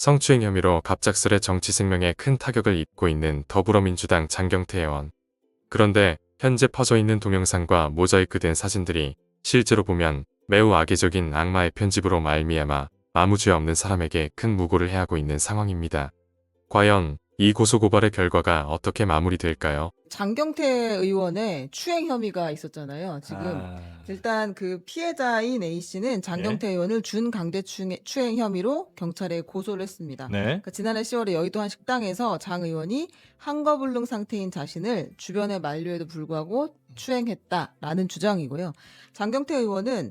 성추행 혐의로 갑작스레 정치 생명에 큰 타격을 입고 있는 더불어민주당 장경태 의원. 그런데 현재 퍼져 있는 동영상과 모자이크된 사진들이 실제로 보면 매우 악의적인 악마의 편집으로 말미암아 아무 죄 없는 사람에게 큰 무고를 해하고 있는 상황입니다. 과연 이 고소고발의 결과가 어떻게 마무리될까요? 장경태 의원의 추행 혐의가 있었잖아요. 지금 아, 일단 그 피해자인 A 씨는 장경태 네. 의원을 준강제 추행, 추행 혐의로 경찰에 고소를 했습니다. 네. 그러니까 지난해 10월에 여의도 한 식당에서 장 의원이 한거불능 상태인 자신을 주변에 만류에도 불구하고 추행했다라는 주장이고요. 장경태 의원은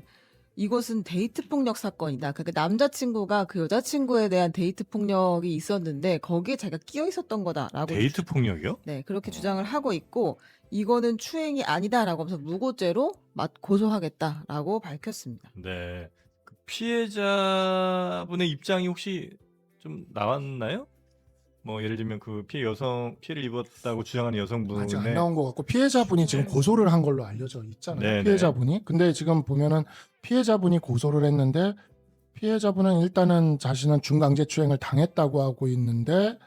이것은 데이트 폭력 사건이다. 그러니까 남자친구가 그 여자친구에 대한 데이트 폭력이 있었는데 거기에 자기가 끼어 있었던 거다라고 데이트 폭력이요? 네, 그렇게 주장을 하고 있고 이거는 추행이 아니다라고 하면서 무고죄로 맞 고소하겠다라고 밝혔습니다. 네. 그 피해자분의 입장이 혹시 좀 나왔나요? 뭐 예를 들면 그 피해 여성 피해를 입었다고 주장하는 아직 안 여성분의 나온 것 같고 피해자분이 지금 네. 고소를 한 걸로 알려져 있잖아요. 네, 네. 피해자분이. 근데 지금 보면은 피해자분이 고소를 했는데 피해자분은 일단은 자신은 중강제 추행을 당했다고 하고 있는데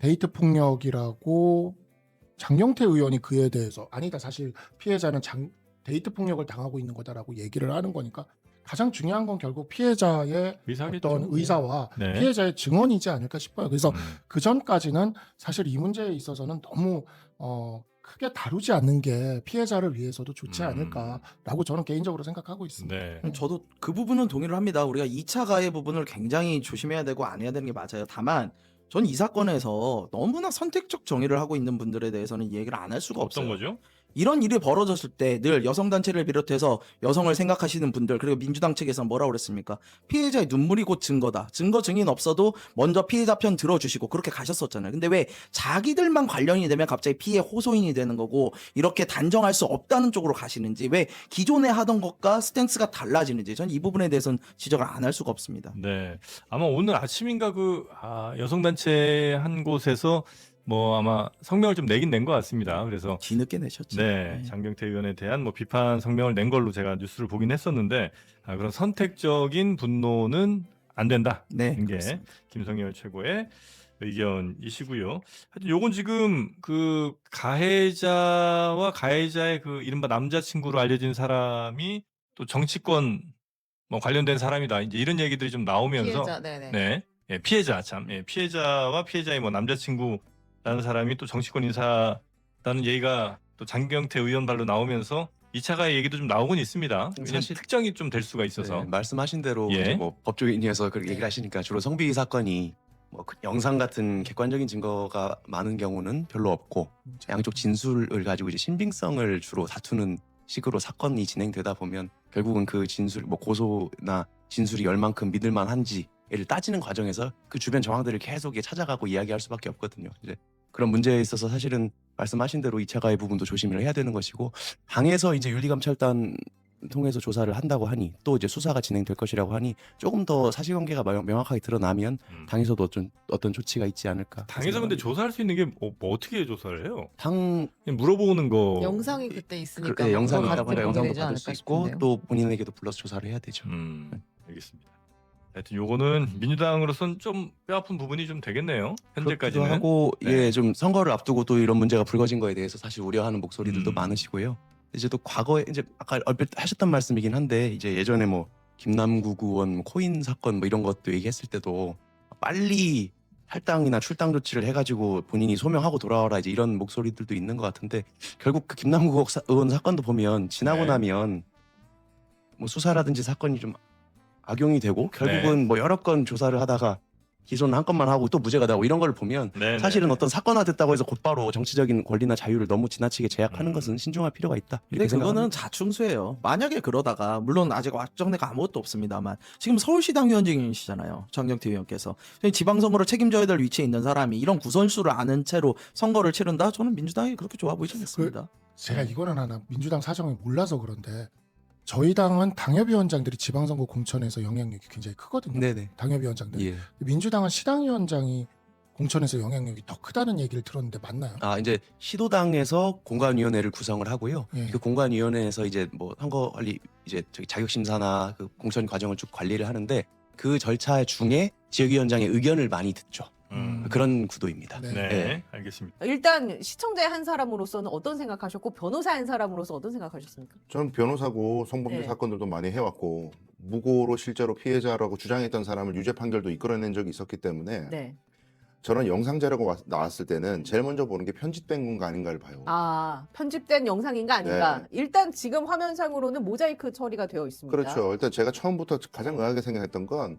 데이트 폭력이라고 장경태 의원이 그에 대해서 아니다 사실 피해자는 장, 데이트 폭력을 당하고 있는 거다라고 얘기를 하는 거니까 가장 중요한 건 결국 피해자의 의사겠죠. 어떤 의사와 네. 피해자의 증언이지 않을까 싶어요. 그래서 음. 그 전까지는 사실 이 문제에 있어서는 너무 어, 크게 다루지 않는 게 피해자를 위해서도 좋지 음. 않을까라고 저는 개인적으로 생각하고 있습니다. 네. 저도 그 부분은 동의를 합니다. 우리가 2차 가해 부분을 굉장히 조심해야 되고 안 해야 되는 게 맞아요. 다만 전 이 사건에서 너무나 선택적 정의를 하고 있는 분들에 대해서는 이 얘기를 안 할 수가 어떤 없어요. 거죠? 이런 일이 벌어졌을 때 늘 여성단체를 비롯해서 여성을 생각하시는 분들 그리고 민주당 측에서 뭐라고 그랬습니까? 피해자의 눈물이 곧 증거다. 증거 증인 없어도 먼저 피해자 편 들어주시고 그렇게 가셨었잖아요. 근데 왜 자기들만 관련이 되면 갑자기 피해 호소인이 되는 거고 이렇게 단정할 수 없다는 쪽으로 가시는지 왜 기존에 하던 것과 스탠스가 달라지는지 전 이 부분에 대해서는 지적을 안 할 수가 없습니다. 네. 아마 오늘 아침인가 그 아, 여성단체 한 곳에서 뭐 아마 성명을 좀 내긴 낸 것 같습니다. 그래서 뒤늦게 내셨죠. 네, 장경태 의원에 대한 뭐 비판 성명을 낸 걸로 제가 뉴스를 보긴 했었는데 아, 그런 선택적인 분노는 안 된다. 네, 이게 그렇습니다. 김성열 최고의 의견이시고요. 하여튼 요건 지금 그 가해자와 가해자의 그 이른바 남자친구로 알려진 사람이 또 정치권 뭐 관련된 사람이다. 이제 이런 얘기들이 좀 나오면서 피해자, 네네. 네. 예, 피해자 참. 예, 피해자와 피해자의 뭐 남자친구 라는 사람이 또 정치권 인사라는 얘기가 또 장경태 의원 발로 나오면서 2차 가해 얘기도 좀 나오곤 있습니다. 왜냐면 사실- 특정이 좀 될 수가 있어서. 네, 말씀하신 대로 예. 이제 뭐 법조인이어서 그렇게 네. 얘기를 하시니까 주로 성비 사건이 뭐그 영상 같은 객관적인 증거가 많은 경우는 별로 없고 양쪽 진술을 가지고 이제 신빙성을 주로 다투는 식으로 사건이 진행되다 보면 결국은 그 진술 뭐 고소나 진술이 얼만큼 믿을 만한지를 따지는 과정에서 그 주변 정황들을 계속 찾아가고 이야기할 수밖에 없거든요. 이제 그런 문제에 있어서 사실은 말씀하신 대로 2차 가해 부분도 조심을 해야 되는 것이고 당에서 이제 윤리감찰단 통해서 조사를 한다고 하니 또 이제 수사가 진행될 것이라고 하니 조금 더 사실관계가 명- 명확하게 드러나면 음. 당에서도 어떤 어떤 조치가 있지 않을까. 당에서 근데 조사할 수 있는 게 뭐, 뭐 어떻게 조사를 해요? 당 그냥 물어보는 거. 영상이 그때 있으니까 그, 네, 영상이 있다고 하니까 영상도 받을 수 있고 싶은데요. 또 본인에게도 불러서 조사를 해야 되죠. 음, 알겠습니다. 하여튼 요거는 민주당으로선 좀 뼈아픈 부분이 좀 되겠네요. 그렇기도 현재까지는. 하고 네. 예 좀 선거를 앞두고 또 이런 문제가 불거진 거에 대해서 사실 우려하는 목소리들도 음. 많으시고요. 이제 또 과거에 이제 아까 얼핏 하셨던 말씀이긴 한데 이제 예전에 뭐 김남국 의원 뭐 코인 사건 뭐 이런 것도 얘기했을 때도 빨리 할당이나 출당 조치를 해가지고 본인이 소명하고 돌아와라 이제 이런 목소리들도 있는 것 같은데 결국 그 김남국 사- 의원 사건도 보면 지나고 네. 나면 뭐 수사라든지 사건이 좀 악용이 되고 결국은 네. 뭐 여러 건 조사를 하다가 기소는 한 건만 하고 또 무죄가 되고 이런 걸 보면 네, 사실은 네. 어떤 사건화 됐다고 해서 곧바로 정치적인 권리나 자유를 너무 지나치게 제약하는 음. 것은 신중할 필요가 있다. 근데 이렇게 그거는 생각합니다. 자충수예요. 만약에 그러다가 물론 아직 확정되가 아무것도 없습니다만 지금 서울시당 위원장이시잖아요. 장경태 의원께서 지방선거를 책임져야 될 위치에 있는 사람이 이런 구선수를 아는 채로 선거를 치른다? 저는 민주당이 그렇게 좋아 보이지 않습니다. 제가 이거는 하나 민주당 사정을 몰라서 그런데 저희 당은 당협위원장들이 지방선거 공천에서 영향력이 굉장히 크거든요. 네네. 당협위원장들. 예. 민주당은 시당위원장이 공천에서 영향력이 더 크다는 얘기를 들었는데 맞나요? 아 이제 시도당에서 공관위원회를 구성을 하고요. 예. 그 공관위원회에서 이제 뭐 선거 관리 이제 저기 자격 심사나 그 공천 과정을 쭉 관리를 하는데 그 절차 중에 지역위원장의 의견을 많이 듣죠. 음. 그런 구도입니다. 네. 네, 네. 알겠습니다. 일단 시청자 한 사람으로서는 어떤 생각하셨고 변호사 한 사람으로서 어떤 생각하셨습니까? 저는 변호사고 성범죄 네. 사건들도 많이 해왔고 무고로 실제로 피해자라고 주장했던 사람을 유죄 판결도 이끌어낸 적이 있었기 때문에 네. 저는 영상 자료가 왔- 나왔을 때는 제일 먼저 보는 게 편집된 건가 아닌가를 봐요. 아 편집된 영상인가 아닌가? 네. 일단 지금 화면상으로는 모자이크 처리가 되어 있습니다. 그렇죠. 일단 제가 처음부터 가장 의아하게 생각했던 건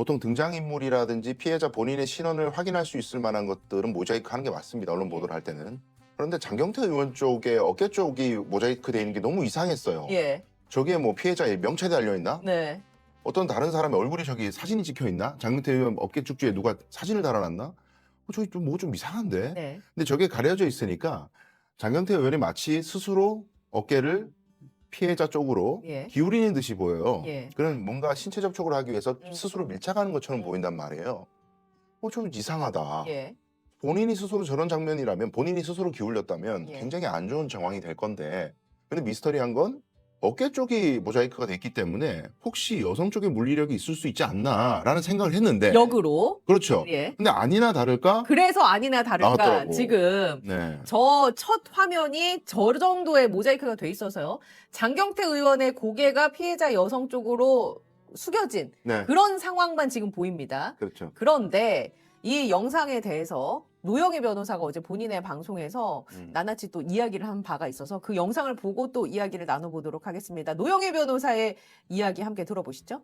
보통 등장인물이라든지 피해자 본인의 신원을 확인할 수 있을 만한 것들은 모자이크 하는 게 맞습니다. 언론 보도를 할 때는. 그런데 장경태 의원 쪽에 어깨 쪽이 모자이크 돼 있는 게 너무 이상했어요. 예. 저기에 뭐 피해자의 명찰이 달려 있나? 네. 어떤 다른 사람의 얼굴이 저기 사진이 찍혀 있나? 장경태 의원 어깨 쭉지에 누가 사진을 달아놨나? 어, 저기 좀뭐 좀 이상한데. 네. 근데 저게 가려져 있으니까 장경태 의원이 마치 스스로 어깨를 피해자 쪽으로 예. 기울이는 듯이 보여요. 예. 그런 뭔가 신체 접촉을 하기 위해서 음. 스스로 밀착하는 것처럼 음. 보인단 말이에요. 어, 좀 이상하다. 예. 본인이 스스로 저런 장면이라면 본인이 스스로 기울였다면 예. 굉장히 안 좋은 정황이 될 건데 근데 미스터리한 건 어깨 쪽이 모자이크가 됐기 때문에 혹시 여성 쪽에 물리력이 있을 수 있지 않나라는 생각을 했는데 역으로. 그렇죠. 예. 근데 아니나 다를까? 그래서 아니나 다를까 나왔더라고. 지금 네. 저 첫 화면이 저 정도의 모자이크가 돼 있어서요. 장경태 의원의 고개가 피해자 여성 쪽으로 숙여진 네. 그런 상황만 지금 보입니다. 그렇죠. 그런데 이 영상에 대해서 노영희 변호사가 어제 본인의 방송에서 음. 나나치 또 이야기를 한 바가 있어서 그 영상을 보고 또 이야기를 나눠보도록 하겠습니다. 노영희 변호사의 이야기 함께 들어보시죠.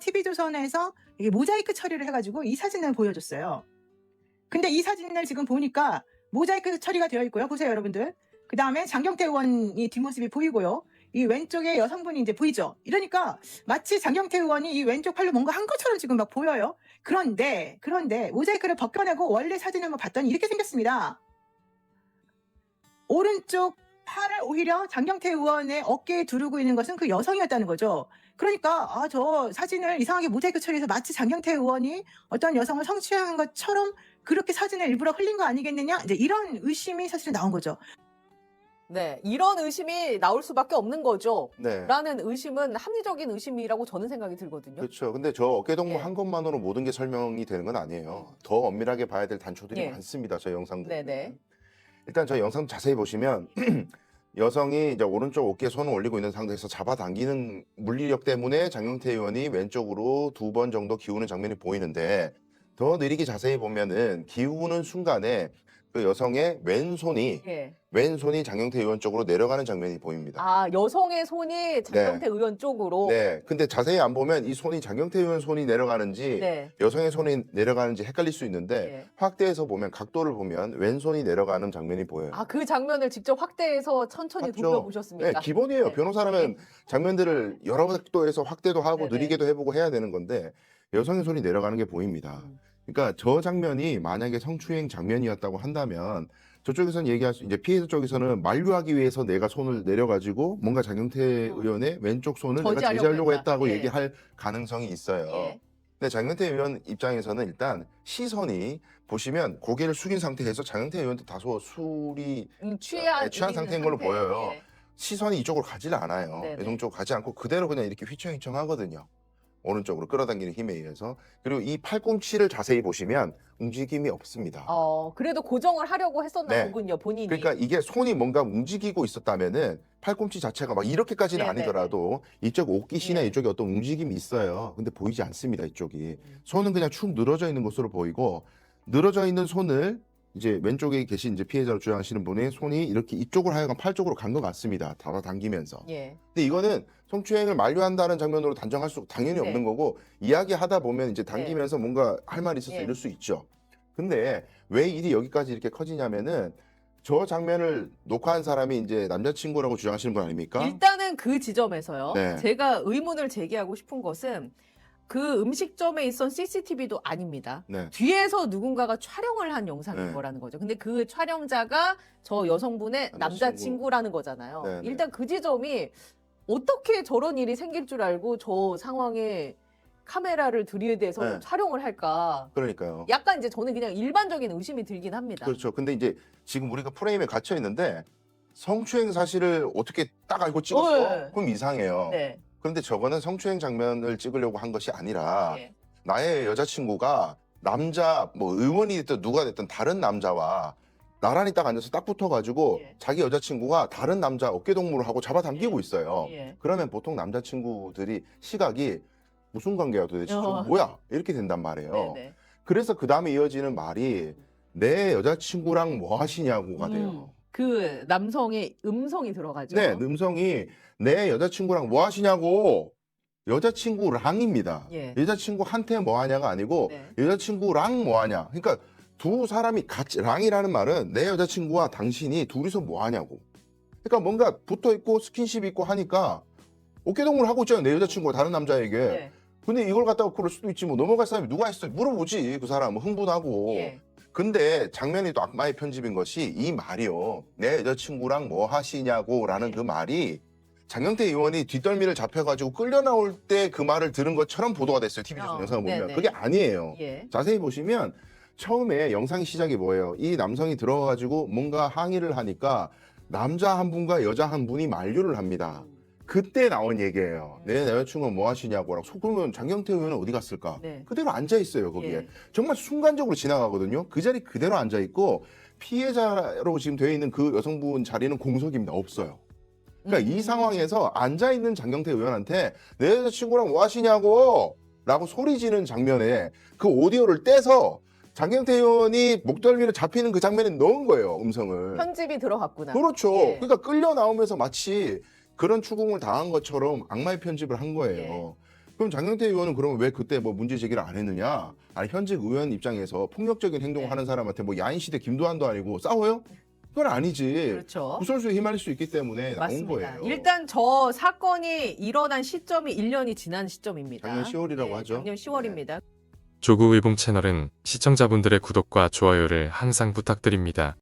TV조선에서 이게 모자이크 처리를 해가지고 이 사진을 보여줬어요. 근데 이 사진을 지금 보니까 모자이크 처리가 되어 있고요. 보세요, 여러분들. 그 다음에 장경태 의원이 뒷모습이 보이고요. 이 왼쪽에 여성분이 이제 보이죠. 이러니까 마치 장경태 의원이 이 왼쪽 팔로 뭔가 한 것처럼 지금 막 보여요. 그런데, 그런데 모자이크를 벗겨내고 원래 사진을 한번 봤더니 이렇게 생겼습니다. 오른쪽 팔을 오히려 장경태 의원의 어깨에 두르고 있는 것은 그 여성이었다는 거죠. 그러니까 아 저 사진을 이상하게 모자이크 처리해서 마치 장경태 의원이 어떤 여성을 성추행한 것처럼 그렇게 사진을 일부러 흘린 거 아니겠느냐 이제 이런 의심이 사실 나온 거죠. 네, 이런 의심이 나올 수밖에 없는 거죠. 네. 라는 의심은 합리적인 의심이라고 저는 생각이 들거든요. 그렇죠. 근데 저 어깨 동무 예. 한 것만으로 모든 게 설명이 되는 건 아니에요. 더 엄밀하게 봐야 될 단초들이 예. 많습니다. 저 영상들. 네네. 일단 저 영상 자세히 보시면 여성이 이제 오른쪽 어깨에 손을 올리고 있는 상태에서 잡아당기는 물리력 때문에 장경태 의원이 왼쪽으로 두 번 정도 기우는 장면이 보이는데 더 느리게 자세히 보면은 기우는 순간에 그 여성의 왼손이 예. 왼손이 장경태 의원 쪽으로 내려가는 장면이 보입니다. 아, 여성의 손이 장경태 의원 쪽으로. 네. 근데 자세히 안 보면 이 손이 장경태 의원 손이 내려가는지 네. 여성의 손이 내려가는지 헷갈릴 수 있는데 예. 확대해서 보면 각도를 보면 왼손이 내려가는 장면이 보여요. 아, 그 장면을 직접 확대해서 천천히 맞죠. 돌려보셨습니까? 네, 기본이에요. 네. 변호사라면 장면들을 여러 각도에서 확대도 하고 네네. 느리게도 해보고 해야 되는 건데 여성의 손이 내려가는 게 보입니다. 음. 그러니까 저 장면이 만약에 성추행 장면이었다고 한다면 저쪽에서는 얘기할 수 이제 피해자 쪽에서는 만류하기 위해서 내가 손을 내려가지고 뭔가 장경태 의원의 왼쪽 손을 내가 음. 저지하려고 제지하려고 했다. 했다고 예. 얘기할 가능성이 있어요. 예. 근데 장경태 의원 입장에서는 일단 시선이 보시면 고개를 숙인 상태에서 장경태 의원도 다소 술이 음, 취한, 네, 취한 있는 상태인 걸로. 보여요. 예. 시선이 이쪽으로 가지를 않아요. 네네. 여성 쪽으로 가지 않고 그대로 그냥 이렇게 휘청휘청 하거든요. 오른쪽으로 끌어당기는 힘에 의해서. 그리고 이 팔꿈치를 자세히 보시면 움직임이 없습니다. 어, 그래도 고정을 하려고 했었나 네. 보군요, 본인이. 그러니까 이게 손이 뭔가 움직이고 있었다면은 팔꿈치 자체가 막 이렇게까지는 네네네. 아니더라도 이쪽 옷깃이나 네. 이쪽에 어떤 움직임이 있어요. 근데 보이지 않습니다. 이쪽이. 음. 손은 그냥 축 늘어져 있는 것으로 보이고 늘어져 있는 손을 이제 왼쪽에 계신 이제 피해자로 주장하시는 분의 손이 이렇게 이쪽으로 하여간 팔 쪽으로 간 것 같습니다. 잡아당기면서. 예. 근데 이거는 성추행을 만류한다는 장면으로 단정할 수 당연히 네. 없는 거고 이야기하다 보면 이제 당기면서 뭔가 할 말이 있어서 예. 이럴 수 있죠. 근데 왜 일이 여기까지 이렇게 커지냐면은 저 장면을 녹화한 사람이 이제 남자친구라고 주장하시는 분 아닙니까? 일단은 그 지점에서요. 네. 제가 의문을 제기하고 싶은 것은 그 음식점에 있던 CCTV도 아닙니다. 네. 뒤에서 누군가가 촬영을 한 영상인 네. 거라는 거죠. 근데 그 촬영자가 저 여성분의 남자친구. 남자친구라는 거잖아요. 네, 네. 일단 그 지점이 어떻게 저런 일이 생길 줄 알고 저 상황에 카메라를 들이대서 네. 촬영을 할까. 그러니까요. 약간 이제 저는 그냥 일반적인 의심이 들긴 합니다. 그렇죠. 근데 이제 지금 우리가 프레임에 갇혀 있는데 성추행 사실을 어떻게 딱 알고 찍었어? 네. 그럼 이상해요. 네. 그런데 저거는 성추행 장면을 찍으려고 한 것이 아니라 예. 나의 여자친구가 남자 뭐 의원이 됐든 누가 됐든 다른 남자와 나란히 딱 앉아서 딱 붙어가지고 예. 자기 여자친구가 다른 남자 어깨동무를 하고 잡아당기고 예. 있어요. 예. 그러면 보통 남자친구들이 시각이 무슨 관계야 도대체 어. 뭐야 이렇게 된단 말이에요. 네네. 그래서 그 다음에 이어지는 말이 내 여자친구랑 뭐 하시냐고가 돼요. 그 남성의 음성이 들어가죠. 네, 음성이 내 여자친구랑 뭐 하시냐고 여자친구랑입니다. 예. 여자친구한테 뭐 하냐가 아니고 네. 여자친구랑 뭐 하냐. 그러니까 두 사람이 같이 랑이라는 말은 내 여자친구와 당신이 둘이서 뭐 하냐고. 그러니까 뭔가 붙어 있고 스킨십 있고 하니까 어깨동무를 하고 있잖아요. 내 여자친구가 다른 남자에게. 네. 근데 이걸 갖다가 그럴 수도 있지 뭐 넘어갈 사람이 누가 있어 물어보지 그 사람 흥분하고 예. 근데 장면이 또 악마의 편집인 것이 이 말이요 내 여자친구랑 뭐 하시냐고라는 네. 그 말이 장영태 의원이 뒷덜미를 잡혀가지고 끌려 나올 때 그 말을 들은 것처럼 보도가 됐어요 TV 어, 영상을 보면 네네. 그게 아니에요 예. 자세히 보시면 처음에 영상의 시작이 뭐예요 이 남성이 들어가가지고 뭔가 항의를 하니까 남자 한 분과 여자 한 분이 만류를 합니다 그때 나온 얘기예요. 내 여자친구는 뭐 하시냐고. 소 그러면 장경태 의원은 어디 갔을까? 네. 그대로 앉아 있어요 거기에. 예. 정말 순간적으로 지나가거든요. 그 자리 그대로 앉아 있고 피해자로 지금 되어 있는 그 여성분 자리는 공석입니다. 없어요. 그러니까 이 음. 상황에서 앉아 있는 장경태 의원한테 내 여자친구랑 뭐 하시냐고 라고 소리 지는 장면에 그 오디오를 떼서 장경태 의원이 목덜미를 잡히는 그 장면에 넣은 거예요. 음성을. 편집이 들어갔구나. 그렇죠. 예. 그러니까 끌려 나오면서 마치 그런 추궁을 당한 것처럼 악마의 편집을 한 거예요. 그럼 장경태 의원은 그러면 왜 그때 뭐 문제 제기를 안 했느냐? 아니 현직 의원 입장에서 폭력적인 행동을 네. 하는 사람한테 뭐 야인 시대 김도환도 아니고 싸워요? 그건 아니지. 그렇죠. 구설수에 휘말릴 수 있기 때문에 나온 맞습니다. 거예요. 일단 저 사건이 일어난 시점이 1년이 지난 시점입니다. 작년 10월이라고 네, 하죠. 작년 10월입니다. 조구의봉 채널은 시청자분들의 구독과 좋아요를 항상 부탁드립니다.